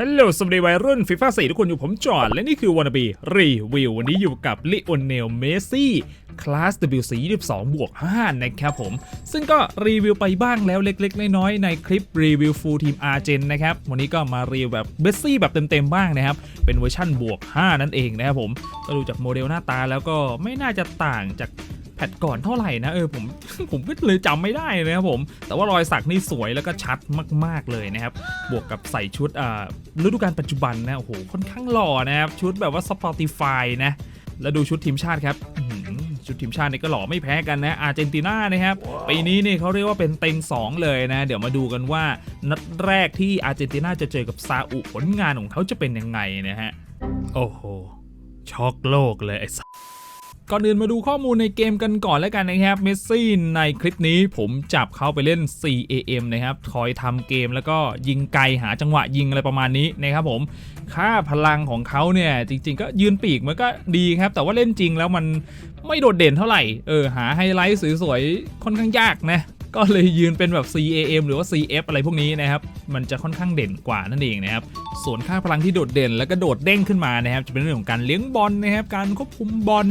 ฮัลโหลสวัสดีวัยรุ่นฟีฟ่าสี่ทุกคนอยู่ผมจอห์นและนี่คือว a น n บีรีวิววันนี้อยู่กับลิโอเนลเมซี่คลาส WC 22บวก5นะครับผม ซึ่งก็รีวิวไปบ้างแล้วเล็กๆ น้อยๆ ในคลิปรีวิวฟูลทีมอาร์เจนนะครับ วันนี้ก็มารีวิวแบบเบสซี่แบบเต็มๆ บ้างนะครับ เป็นเวอร์ชั่นบวก 5 นั่นเองนะครับผมก็ดูจากโมเดลหน้าตาแล้วก็ไม่น่าจะต่างจาก แพทก่อนเท่าไหร่นะเออผมผมก็เลยจำไม่ได้เลยนะครับผม แต่ว่ารอยสักนี่สวยแล้วก็ชัดมาก ๆเลยนะครับ บวกกับใส่ชุดอ่าฤดูกาลปัจจุบันนะโอ้โหค่อนข้างหล่อนะครับ ชุดแบบว่า Spotify นะ แล้วดูชุดทีมชาติครับอื้อหือชุดทีมชาตินี่ก็หล่อไม่แพ้กันนะอาร์เจนตินานะครับปีนี้นี่เขาเรียกว่าเป็นเต็ง 2 เลยนะ เดี๋ยวมาดูกันว่านัดแรกที่อาร์เจนตินาจะเจอกับซาอุผลงานของเขาจะเป็นยังไงนะฮะโอ้โหช็อกโลกเลยไอ้สัส ก่อนอื่นมาดูข้อมูลในเกมกันก่อนแล้วกันนะครับเมสซี่ในคลิปนี้ผมจับเขาไปเล่น 4AM นะครับ คอยทำเกมแล้วก็ยิงไกลหาจังหวะยิงอะไรประมาณนี้นะครับผม ค่าพลังของเขาเนี่ย จริง ๆ ก็ยืนปีกมันก็ดีครับ แต่ว่าเล่นจริงแล้วมันไม่โดดเด่นเท่าไหร่ เออหาไฮไลท์สวยๆค่อนข้างยากนะ ก็เลยยืนเป็นแบบ CAM หรือว่า CF อะไรพวกนี้นะครับ มันจะค่อนข้างเด่นกว่านั่นเองนะครับ ส่วนค่าพลังที่โดดเด่นแล้วก็โดดเด้งขึ้นมานะครับ จะเป็นเรื่องของการเลี้ยงบอลนะครับ การควบคุมบอล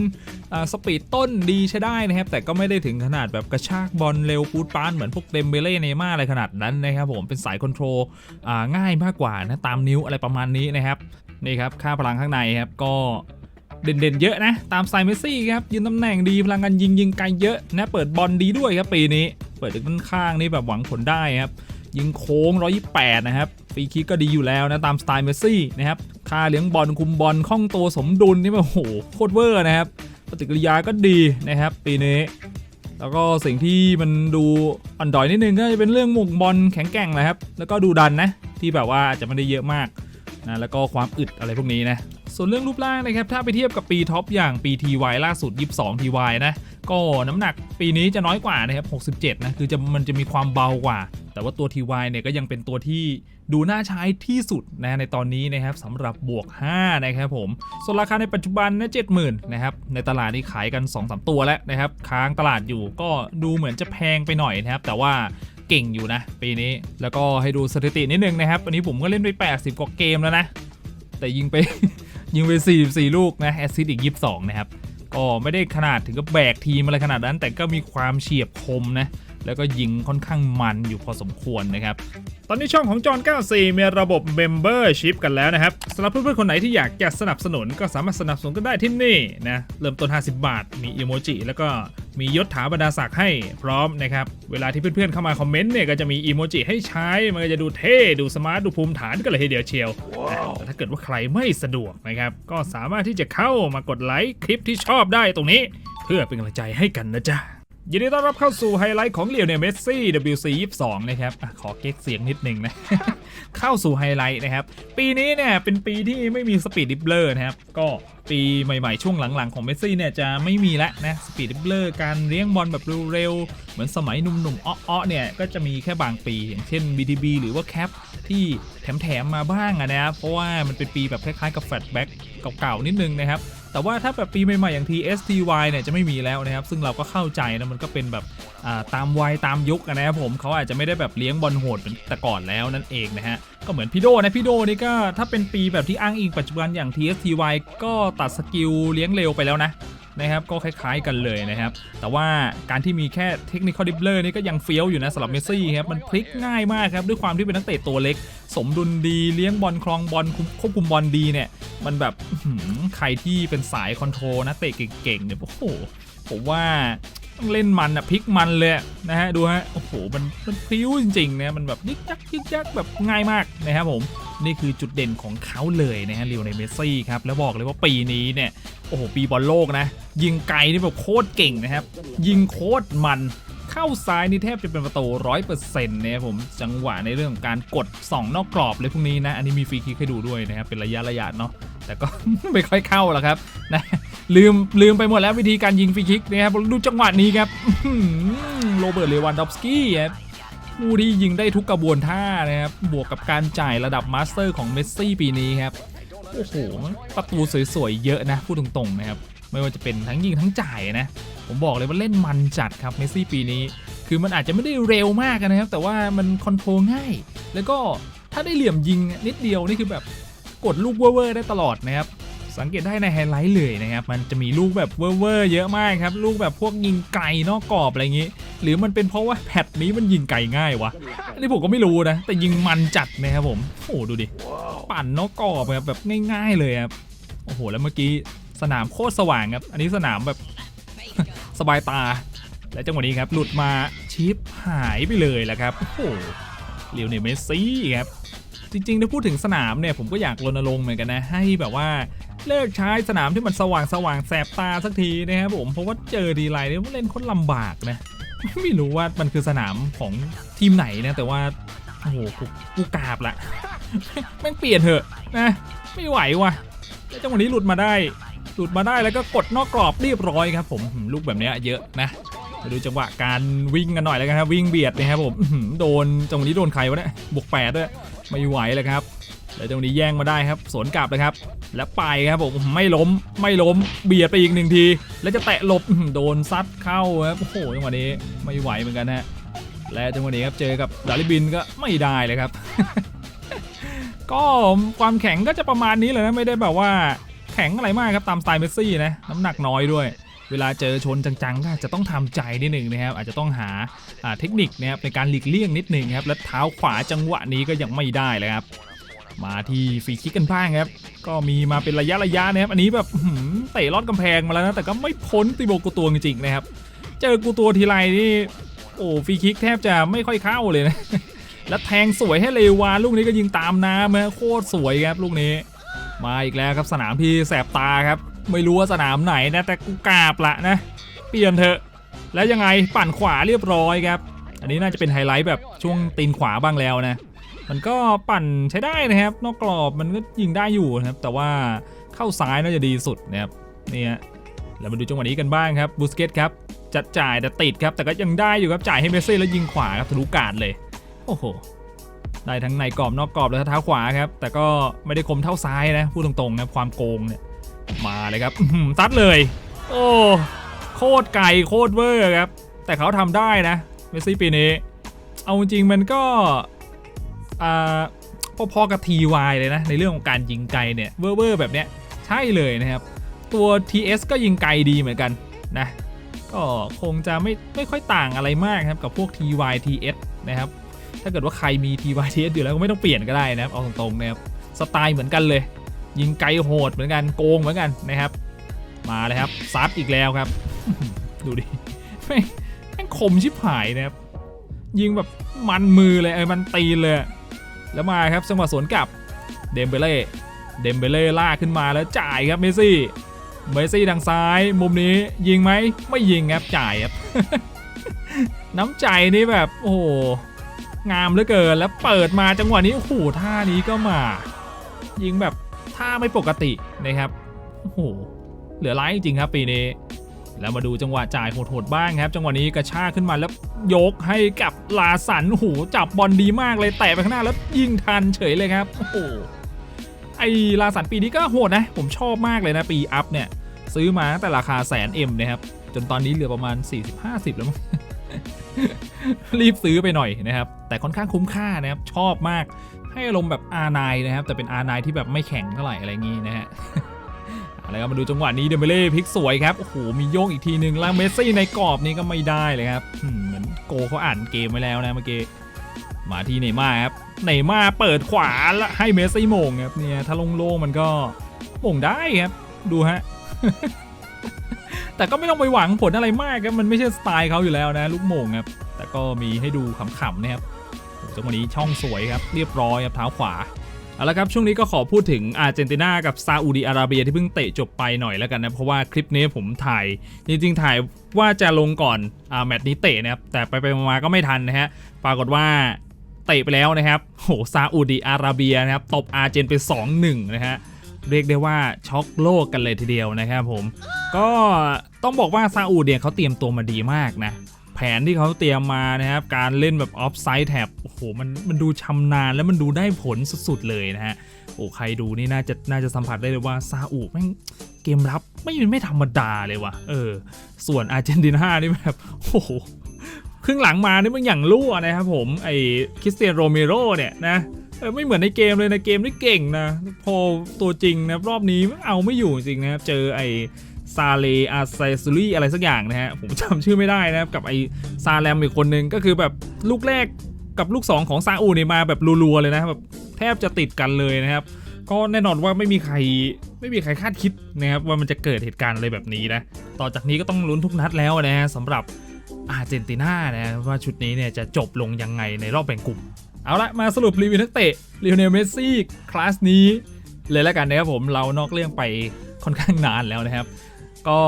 อ่าสปีดต้นดีใช้ได้นะครับ แต่ก็ไม่ได้ถึงขนาดแบบกระชากบอลเร็วปูดปานเหมือนพวกเดมเบเล่เนม่าอะไรขนาดนั้นนะครับผม เป็นสายคอนโทรลอ่าง่ายมากกว่านะตามนิ้วอะไรประมาณนี้นะครับ นี่ครับค่าพลังข้างในครับก็เด่นๆ เยอะนะ ตามสไตล์เมสซี่ครับยืนตำแหน่งดีพลังการยิงยิงไกลเยอะนะเปิดบอลดีด้วยครับปีนี้ เปิดถึงด้านข้างนี่แบบหวังผลได้ครับ ยิงโค้ง 128 นะครับฟรีคิกก็ดีอยู่แล้วนะ ตามสไตล์เมสซี่นะครับค่าเลี้ยงบอลคุมบอลคล่องตัวสมดุลนี่แบบโอ้โหโคตรเวอร์นะครับปฏิกิริยาก็ดีนะครับ ปีนี้ แล้วก็สิ่งที่มันดูอ่อนดอยนิดนึงก็จะเป็นเรื่องหม่งบอลแข็งแกร่งนะครับ แล้วก็ดูดันนะที่แบบว่าจะไม่ได้เยอะมากนะแล้วก็ความอึดอะไรพวกนี้นะ ส่วนเรื่องรูปร่างนะครับถ้าไปเทียบกับปีท็อปอย่างปี TY ล่าสุด 22 TY นะก็น้ำหนักปีนี้จะน้อยกว่านะครับ 67 นะ คือจะมันจะมีความเบากว่า แต่ว่าตัว TY เนี่ยก็ยังเป็นตัวที่ดูน่าใช้ที่สุดนะในตอนนี้นะครับสำหรับบวก 5 นะครับผม ส่วนราคาในปัจจุบันนะ70,000 นะครับ ในตลาดนี่ขายกัน 2-3 ตัวแล้วนะครับ ค้างตลาดอยู่ก็ดูเหมือนจะแพงไปหน่อยนะครับ แต่ว่าเก่งอยู่นะ ปีนี้ แล้วก็ให้ดูสถิตินิดนึงนะครับวันนี้ผมก็เล่นไป 80 กว่าเกมแล้วนะ แต่ยิงไป ยิงไป 44 ลูกนะแอสซิดอีก 22 นะครับ ก็ไม่ได้ขนาดถึงกับแบกทีมอะไรขนาดนั้น แต่ก็มีความเฉียบคมนะ แล้วก็ยิงค่อนข้างมันอยู่พอสมควรนะครับ ตอนนี้ช่องของจอห์น94 มีระบบ Membership กันแล้วนะครับสำหรับเพื่อนๆ คนไหนที่อยากจะสนับสนุนก็สามารถสนับสนุนกันได้ที่นี่นะ เริ่มต้น 50 บาท มีอีโมจิแล้วก็มียศถาบรรดาศักดิ์ให้พร้อมนะครับ เวลาที่เพื่อนๆ เข้ามาคอมเมนต์เนี่ยก็จะมีอีโมจิให้ใช้ มันก็จะดูเท่ ดูสมาร์ท ดูภูมิฐานกันเลยทีเดียวเชียวนะแต่ถ้าเกิดว่าใครไม่สะดวกนะครับ ก็สามารถที่จะเข้ามากดไลค์คลิปที่ชอบได้ตรงนี้ เพื่อเป็นกำลังใจให้กันนะจ๊ะ ยินดีต้อนรับเข้าสู่ไฮไลท์ของเลียวเนี่ยเมสซี่ WC 22 นะครับอขอเก๊กเสียงนิดนึงนะ เข้าสู่ไฮไลท์นะครับ ปีนี้เนี่ยเป็นปีที่ไม่มีสปีดดิบเลอร์นะครับ ก็ ปีใหม่ๆ ช่วงหลังๆ ของเมสซี่เนี่ยจะไม่มีแล้วนะสปีดดิบเลอร์การเลี้ยงบอลแบบเร็วๆ เหมือนสมัยหนุ่มๆอ้อๆเนี่ยก็จะมีแค่บางปี อย่างเช่น BTB หรือว่าแคปที่แถมๆมาบ้างะนะครับเพราะว่ามันเป็นปีแบบคล้ายๆกับแฟลชแบ็กเก่าๆนิดนึงนะครับแต่ว่าถ้าแบบปีใหม่ๆอย่าง TSTY เนี่ยจะไม่มีแล้วนะครับ ซึ่งเราก็เข้าใจนะมันก็เป็นแบบาตามวัยตามยุคนะครับผมเขาอาจจะไม่ได้แบบเลี้ยงบอลโหดเหมือนแต่ก่อนแล้วนั่นเองนะฮะก็เหมือนพี่โดนะพี่โดนี่ก็ถ้าเป็นปีแบบที่อ้างอิงปัจจุบันอย่าง TSTY ก็ตัดสกิลเลี้ยงเร็วไปแล้วนะนะครับก็คล้ายๆกันเลยนะครับ แต่ว่าการที่มีแค่เทคนิคอลดิบเลอร์นี่ก็ยังเฟี้ยวอยู่นะสำหรับเมสซี่ครับมันพลิกง่ายมากครับ ด้วยความที่เป็นนักเตะตัวเล็ก สมดุลดีเลี้ยงบอลคลองบอลควบคุมบอลดีเนี่ย มันแบบใครที่เป็นสายคอนโทรลนักเตะเก่งๆเนี่ยโอ้โหผมว่า ต้องเล่นมันอะพลิกมันเลยนะฮะดูฮะโอ้โหมันมันพลิ้วจริงๆนะมันแบบยิกยักยิกยักแบบง่ายมากนะครับผมนี่คือจุดเด่นของเขาเลยนะฮะเรียวในเมสซี่ครับแล้วบอกเลยว่าปีนี้เนี่ยโอ้โหปีบอลโลกนะ ยิงไกลนี่แบบโคตรเก่งนะครับยิงโคตรมัน เข้าซ้ายนี่แทบจะเป็นประตูร้อยเปอร์เซ็นต์นะครับผมจังหวะในเรื่องของการกดส่องนอกกรอบเลยพวกนี้นะ อันนี้มีฟรีคิกให้ดูด้วยนะครับเป็นระยะระยะเนาะแต่ก็ ไม่ค่อยเข้าหรอกครับนะลืมลืมไปหมดแล้ววิธีการยิงฟรีคิกนะครับดูจังหวะนี้ครับโรเบิร์ตเลวันดอฟสกี้ครับผู้ที่ยิงได้ทุกกระบวนท่านะครับบวกกับการจ่ายระดับมาสเตอร์ของเมสซี่ปีนี้ครับโอ้โหประตูสวยๆเยอะนะพูดตรงๆนะครับ ไม่ว่าจะเป็นทั้งยิงทั้งจ่ายนะ ผมบอกเลยว่าเล่นมันจัดครับเมสซี่ปีนี้ คือมันอาจจะไม่ได้เร็วมากนะครับ แต่ว่ามันคอนโทรลง่าย แล้วก็ถ้าได้เหลี่ยมยิงนิดเดียวนี่คือแบบกดลูกเวอร์ได้ตลอดนะครับสังเกตได้ในไฮไลท์เลยนะครับ มันจะมีลูกแบบเวอร์เยอะมากครับ ลูกแบบพวกยิงไกลนอกกรอบอะไรอย่างงี้ หรือมันเป็นเพราะว่าแพทนี้มันยิงไกลง่ายวะ อันนี้ผมก็ไม่รู้นะ แต่ยิงมันจัดนะครับผม โอ้โหดูดิ ปั่นนอกกรอบแบบง่าย ๆเลยครับ โอ้โห แล้วเมื่อกี้ สนามโคตรสว่างครับ อันนี้สนามแบบ สบายตา และจังหวะนี้ครับ หลุดมาชิปหายไปเลยแหละครับ โอ้โหเลียวเนลเมสซี่ครับ จริงๆ ถ้าพูดถึงสนามเนี่ย ผมก็อยากรณรงค์เหมือนกันนะ ให้แบบว่าเลิกใช้สนามที่มันสว่างสว่างแสบตาสักทีนะครับผม เพราะว่าเจอดีไลน์เนี่ยเล่นคนลำบากนะ ไม่รู้ว่ามันคือสนามของทีมไหนนะ แต่ว่า โอ้โหกูกราบละแม่งเปลี่ยนเถอะนะ ไม่ไหวว่ะแล้วจังหวะนี้หลุดมาได้ หลุดมาได้แล้วก็กดนอกกรอบเรียบร้อยครับผมลูกแบบนี้เยอะนะมาดูจังหวะการวิ่งกันหน่อยแล้วกันครับวิ่งเบียดนะครับผมโดนจังหวะนี้โดนใครวะเนี่ยบวกแปดด้วยไม่ไหวเลยครับแล้วจังหวะนี้แย่งมาได้ครับสวนกลับเลยครับ แล้วไปครับผมไม่ล้มไม่ล้มเบียดไปอีกหนึ่งที แล้วจะแตะหลบโดนซัดเข้าครับโอ้โหจังหวะนี้ไม่ไหวเหมือนกันฮะและจังหวะนี้ครับเจอกับดาริบินก็ไม่ได้เลยครับ ก็ความแข็งก็จะประมาณนี้เลยนะไม่ได้แบบว่า แข็งอะไรมากครับตามสไตล์เมสซี่นะน้ำหนักน้อยด้วย เวลาเจอชนจังๆก็อาจจะต้องทำใจนิดหนึ่งนะครับอาจจะต้องหาเทคนิคนะครับในการหลีกเลี่ยงนิดหนึ่งครับและเท้าขวาจังหวะนี้ก็ยังไม่ได้เลยครับมาที่ฟรีคิกกันบ้างครับ ก็มีมาเป็นระยะระยะนะครับ อันนี้แบบเตะลอดกำแพงมาแล้วนะ แต่ก็ไม่พ้นติโบกูตัวจริงๆนะครับ เจอกูตัวทีไรนี่ โอ้ฟรีคิกแทบจะไม่ค่อยเข้าเลยนะ แล้วแทงสวยให้เลวานลูกนี้ก็ยิงตามน้ำนะโคตรสวยครับลูกนี้ มาอีกแล้วครับสนามที่แสบตาครับ ไม่รู้ว่าสนามไหนนะแต่กูกราบละนะ เปลี่ยนเถอะ แล้วยังไงปั่นขวาเรียบร้อยครับ อันนี้น่าจะเป็นไฮไลท์แบบช่วงตีนขวาบ้างแล้วนะ มันก็ปั่นใช้ได้นะครับ นอกกรอบมันก็ยิงได้อยู่นะครับ แต่ว่าเข้าซ้ายน่าจะดีสุดนะครับเนี่ยเรามาดูจังหวะนี้กันบ้างครับบูสเกตครับจัดจ่ายแต่ติดครับแต่ก็ยังได้อยู่ครับจ่ายให้เมสซี่แล้วยิงขวาครับทะลุกาดเลย โอ้โห ได้ทั้งในกรอบนอกกรอบและเท้าขวาครับ แต่ก็ไม่ได้คมเท่าซ้ายนะ พูดตรงๆนะความโกงเนี่ยมาเลยครับอื้อหือซัดเลย โอ้โคตรไก่โคตรเวอร์ครับ แต่เขาทำได้นะเมสซี่ปีนี้ เอาจริงๆมันก็อ่าพอๆกับ TY เลยนะ ในเรื่องของการยิงไกลเนี่ยเวอร์ๆแบบเนี้ยใช่เลยนะครับ ตัว TS ก็ยิงไกลดีเหมือนกันนะก็คงจะไม่ไม่ค่อยต่างอะไรมากครับกับพวก TY TS นะครับ ถ้าเกิดว่าใครมี TY TS อยู่แล้วก็ไม่ต้องเปลี่ยนก็ได้นะครับ เอาตรงๆนะครับ สไตล์เหมือนกันเลย ยิงไกลโหดเหมือนกัน โกงเหมือนกันนะครับ มาเลยครับ ซัดอีกแล้วครับ ดูดิแม่งแม่งคมชิบหายนะครับ ยิงแบบมันมือเลยเออมันตีนเลย แล้วมาครับจังหวะสวนกลับ เดมเบเล่ เดมเบเล่ลากขึ้นมาแล้วจ่ายครับเมซี่ เมซี่ทางซ้าย มุมนี้ยิงไหม ไม่ยิงครับ จ่ายครับ น้ำใจนี่แบบ โอ้โห งามเหลือเกินแล้วเปิดมาจังหวะนี้โอ้โหท่านี้ก็มา ยิงแบบท่าไม่ปกตินะครับโอ้โหเหลือร้ายจริงครับปีนี้แล้วมาดูจังหวะจ่ายโหดๆบ้างครับ จังหวะนี้กระชากขึ้นมาแล้วยกให้กับลาสันโอ้โหจับบอลดีมากเลยแตะไปข้างหน้าแล้วยิงทันเฉยเลยครับโอ้โหไอลาสันปีนี้ก็โหดนะ ผมชอบมากเลยนะปีอัพเนี่ย ซื้อมาแต่ราคาแสนเอ็มนะครับ จนตอนนี้เหลือประมาณ 40-50 แล้วมั้ง รีบซื้อไปหน่อยนะครับ แต่ค่อนข้างคุ้มค่านะครับ ชอบมากให้อารมณ์แบบ R9 นนะครับ แต่เป็น R9 ที่แบบไม่แข็งเท่าไหร่อะไรงี้นะฮะอะไรครับมาดูจังหวะนี้เดมเบเล่พลิกสวยครับ โอ้โห มีโยกอีกทีหนึ่งแล้วเมสซี่ในกรอบนี้ก็ไม่ได้เลยครับเหมือนโกเขาอ่านเกมไว้แล้วนะเมื่อกี้มาที่เนม่าครับเนม่าเปิดขวาแล้วให้เมสซี่โมงครับเนี่ยถ้าโล่งๆมันก็โมงได้ครับ ดูฮะ แต่ก็ไม่ต้องไปหวังผลอะไรมากครับมันไม่ใช่สไตล์เขาอยู่แล้วนะ ลูกโมงครับแต่ก็มีให้ดูขำๆนะครับจังหวะนี้ช่องสวยครับเรียบร้อยครับเท้าขวาเอาละครับช่วงนี้ก็ขอพูดถึงอาร์เจนตินากับซาอุดีอาระเบียที่เพิ่งเตะจบไปหน่อยแล้วกันนะ เพราะว่าคลิปนี้ผมถ่าย จริงๆ ถ่ายว่าจะลงก่อนอ่าแมตช์นี้เตะนะครับ แต่ไปไปมาก็ไม่ทันนะฮะปรากฏว่าเตะไปแล้วนะครับโหซาอุดีอาระเบียนะครับตบอาร์เจนไป 2-1 นะฮะ เรียกได้ว่าช็อกโลกกันเลยทีเดียวนะครับผมก็ต้องบอกว่าซาอุเนี่ยเขาเตรียมตัวมาดีมากนะแผนที่เขาเตรียมมานะครับการเล่นแบบออฟไซด์แท็บโอ้โหมันมันดูชำนาญแล้วมันดูได้ผลสุดๆเลยนะฮะโอ้ใครดูนี่น่าจะน่าจะสัมผัสได้เลยว่าซาอุแม่งเกมรับไม่ไม่ธรรมดาเลยว่ะเออ ส่วนอาร์เจนตินานี่แบบโอ้โหครึ่งหลังมานี่มันอย่างรั่วนะครับผมไอคริสเตียนโรเมโรเนี่ยนะ เออไม่เหมือนในเกมเลยในเกมนี่เก่งนะพอตัวจริงนะรอบนี้เอาไม่อยู่จริงนะครับเจอไอซาเลอาไซซูรี่อะไรสักอย่างนะฮะผมจำชื่อไม่ได้นะครับกับไอซาแรมอีกคนนึงก็คือแบบลูกแรกกับลูก 2 ของซาอูเนี่ยมาแบบรัวๆเลยนะแบบแทบจะติดกันเลยนะครับ ก็แน่นอนว่าไม่มีใครไม่มีใครคาดคิดนะครับว่ามันจะเกิดเหตุการณ์อะไรแบบนี้นะต่อจากนี้ก็ต้องลุ้นทุกนัดแล้วนะฮะสำหรับอาร์เจนตินานะว่าชุดนี้เนี่ยจะจบลงยังไงในรอบแบ่งกลุ่ม เอาละมาสรุปรีวิวนักเตะลีโอเนลเมสซี่คลาสนี้เลยแล้วกันนะครับผมเรานอกเรื่องไปค่อนข้างนานแล้วนะครับ ก็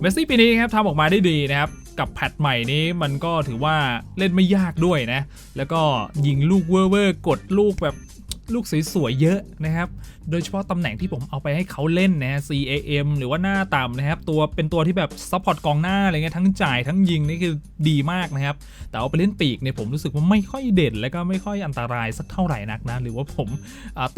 เมสซี่ปีนี้ครับทำออกมาได้ดีนะครับ กับแพทใหม่นี้มันก็ถือว่าเล่นไม่ยากด้วยนะ แล้วก็ยิงลูกเวอร์เวอร์กดลูกแบบลูกสวยๆเยอะนะครับโดยเฉพาะตำแหน่งที่ผมเอาไปให้เขาเล่นนะ CAM หรือว่าหน้าต่ำนะครับ ตัวเป็นตัวที่แบบซัพพอร์ตกองหน้าอะไรเงี้ยทั้งจ่ายทั้งยิงนี่คือดีมากนะครับ แต่เอาไปเล่นปีกเนี่ยผมรู้สึกว่าไม่ค่อยเด่น และก็ไม่ค่อยอันตรายสักเท่าไหร่นักนะ หรือว่าผม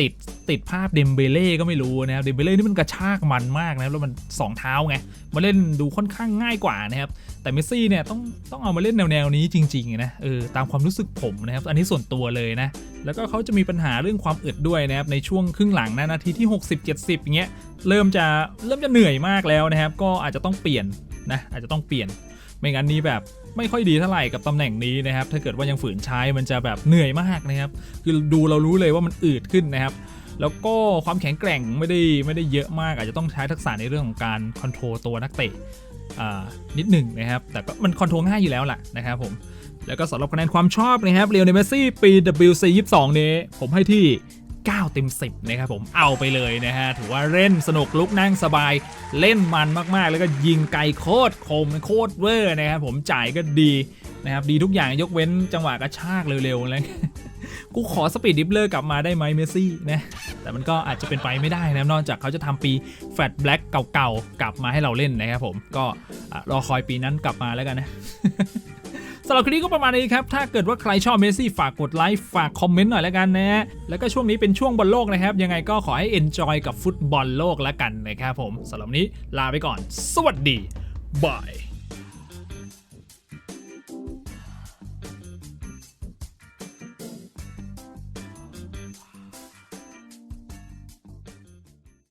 ติดติดภาพเดมเบเล่ก็ไม่รู้นะครับเดมเบเล่นี่มันกระชากมันมากนะแล้วมันสองเท้าไงมาเล่นดูค่อนข้างง่ายกว่านะครับแต่เมสซี่เนี่ยต้องต้องเอามาเล่นแนวๆนี้จริงๆนะเออตามความรู้สึกผมนะครับอันนี้ส่วนตัวเลยนะแล้วก็เขาจะมีปัญหาเรื่องความอึดด้วยนะครับในช่วงครึ่งหลังนะนาทีที่ 60-70อย่างเงี้ยเริ่มจะเริ่มจะเหนื่อยมากแล้วนะครับ ก็อาจจะต้องเปลี่ยนนะอาจจะต้องเปลี่ยนไม่งั้นนี้แบบไม่ค่อยดีเท่าไหร่กับตำแหน่งนี้นะครับ ถ้าเกิดว่ายังฝืนใช้มันจะแบบเหนื่อยมากนะครับ คือดูเรารู้เลยว่ามันอืดขึ้นนะครับ แล้วก็ความแข็งแกร่งไม่ได้ไม่ได้เยอะมาก อาจจะต้องใช้ทักษะในเรื่องของการคอนโทรลตัวนักเตะนิดหนึ่งนะครับ แต่ก็มันคอนโทรลง่ายอยู่แล้วแหละนะครับผม แล้วก็สำหรับคะแนนความชอบนะครับเรียวเนเมสซี่ปี WC 22นี้ผมให้ที่ 9 เต็ม 10 นะครับผมเอาไปเลยนะฮะ ถือว่าเล่นสนุกลุกนั่งสบาย เล่นมันมากๆ แล้วก็ยิงไกลโคตรคมโคตรเวอร์นะครับผมจ่ายก็ดีนะครับดีทุกอย่างยกเว้นจังหวะกระชากเร็วๆอะไรกูขอสปีดดิฟเลอร์กลับมาได้ไหมเมสซี่นะแต่มันก็อาจจะเป็นไปไม่ได้นะนอกจากเขาจะทำปีแฟตแบล็กเก่าๆ กลับมาให้เราเล่นนะครับผมก็รอคอยปีนั้นกลับมาแล้วกันนะ สำหรับคลิปนี้ก็ประมาณนี้ครับ ถ้าเกิดว่าใครชอบเมสซี่ฝากกดไลค์ ฝากคอมเมนต์หน่อยแล้วกันนะ แล้วก็ช่วงนี้เป็นช่วงบอลโลกนะครับ ยังไงก็ขอให้เอนจอยกับฟุตบอลโลกแล้วกันนะครับผมสำหรับนนี้ลาไปก่อน สวัสดีบาย